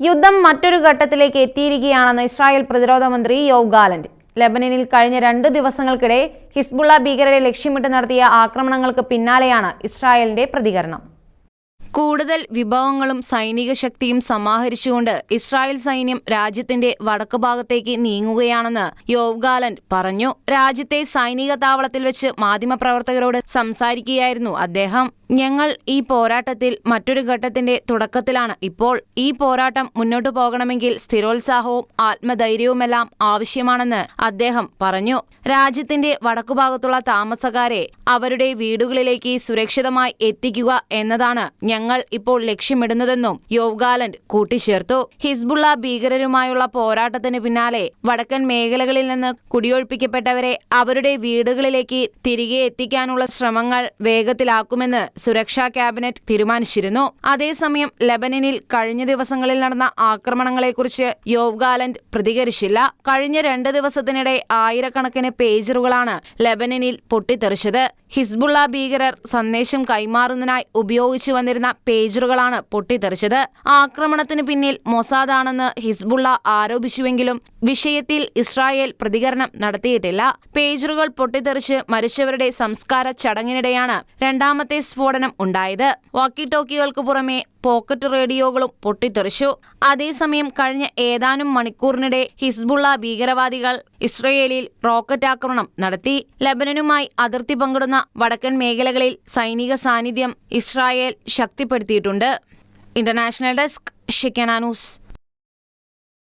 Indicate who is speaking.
Speaker 1: യുദ്ധം മറ്റൊരു ഘട്ടത്തിലേക്ക് എത്തിയിരിക്കുകയാണെന്ന് ഇസ്രായേൽ പ്രതിരോധ മന്ത്രി യോവ് ഗാലന്റ്. ലെബനനിൽ കഴിഞ്ഞ രണ്ട് ദിവസങ്ങൾക്കിടെ ഹിസ്ബുള്ള ഭീകരരെ ലക്ഷ്യമിട്ട് നടത്തിയ ആക്രമണങ്ങൾക്ക് പിന്നാലെയാണ് ഇസ്രായേലിന്റെ പ്രതികരണം. കൂടുതൽ വിഭവങ്ങളും സൈനിക ശക്തിയും സമാഹരിച്ചുകൊണ്ട് ഇസ്രായേൽ സൈന്യം രാജ്യത്തിന്റെ വടക്കു ഭാഗത്തേക്ക് നീങ്ങുകയാണെന്ന് യോവ് ഗാലന്റ് പറഞ്ഞു. രാജ്യത്തെ സൈനിക താവളത്തിൽ വെച്ച് മാധ്യമപ്രവർത്തകരോട് സംസാരിക്കുകയായിരുന്നു അദ്ദേഹം. ഞങ്ങൾ ഈ പോരാട്ടത്തിൽ മറ്റൊരു ഘട്ടത്തിന്റെ തുടക്കത്തിലാണ്. ഇപ്പോൾ ഈ പോരാട്ടം മുന്നോട്ടു പോകണമെങ്കിൽ സ്ഥിരോത്സാഹവും ആത്മധൈര്യവുമെല്ലാം ആവശ്യമാണെന്ന് അദ്ദേഹം പറഞ്ഞു. രാജ്യത്തിന്റെ വടക്കുഭാഗത്തുള്ള താമസക്കാരെ അവരുടെ വീടുകളിലേക്ക് സുരക്ഷിതമായി എത്തിക്കുക എന്നതാണ് ഞങ്ങൾ ഇപ്പോൾ ലക്ഷ്യമിടുന്നതെന്നും യോവ്ഗാലൻഡ് കൂട്ടിച്ചേർത്തു. ഹിസ്ബുള്ള ഭീകരരുമായുള്ള പോരാട്ടത്തിന് പിന്നാലെ വടക്കൻ മേഖലകളിൽ നിന്ന് കുടിയൊഴിപ്പിക്കപ്പെട്ടവരെ അവരുടെ വീടുകളിലേക്ക് തിരികെ എത്തിക്കാനുള്ള ശ്രമങ്ങൾ വേഗത്തിലാക്കുമെന്ന് സുരക്ഷാ ക്യാബിനറ്റ് തീരുമാനിച്ചിരുന്നു. അതേസമയം ലെബനനിൽ കഴിഞ്ഞ ദിവസങ്ങളിൽ നടന്ന ആക്രമണങ്ങളെക്കുറിച്ച് യോവ്ഗാലൻഡ് പ്രതികരിച്ചില്ല. കഴിഞ്ഞ രണ്ട് ദിവസത്തിനിടെ ആയിരക്കണക്കിന് പേജറുകളാണ് ലെബനനിൽ പൊട്ടിത്തെറിച്ചത്. ഹിസ്ബുള്ള ഭീകരർ സന്ദേശം കൈമാറുന്നതിനായി ഉപയോഗിച്ചു വന്നിരുന്ന പേജറുകളാണ് പൊട്ടിത്തെറിച്ചത്. ആക്രമണത്തിന് പിന്നിൽ മൊസാദാണെന്ന് ഹിസ്ബുള്ള ആരോപിച്ചുവെങ്കിലും വിഷയത്തിൽ ഇസ്രായേൽ പ്രതികരണം നടത്തിയിട്ടില്ല. പേജറുകൾ പൊട്ടിത്തെറിച്ച് മരിച്ചവരുടെ സംസ്കാര ചടങ്ങിനിടെയാണ് രണ്ടാമത്തെ സ്ഫോടനം ഉണ്ടായത്. വാക്കി ടോക്കികൾക്ക് പുറമെ പോക്കറ്റ് റേഡിയോകളും പൊട്ടിത്തെറിച്ചു. അതേസമയം കഴിഞ്ഞ ഏതാനും മണിക്കൂറിനിടെ ഹിസ്ബുള്ള ഭീകരവാദികൾ ഇസ്രയേലിൽ റോക്കറ്റ് ആക്രമണം നടത്തി. ലബനനുമായി അതിർത്തി പങ്കിടുന്ന വടക്കൻ മേഖലകളിൽ സൈനിക സാന്നിധ്യം ഇസ്രായേൽ ശക്തിപ്പെടുത്തിയിട്ടുണ്ട്. International desk ഷിക്കനാനൂസ്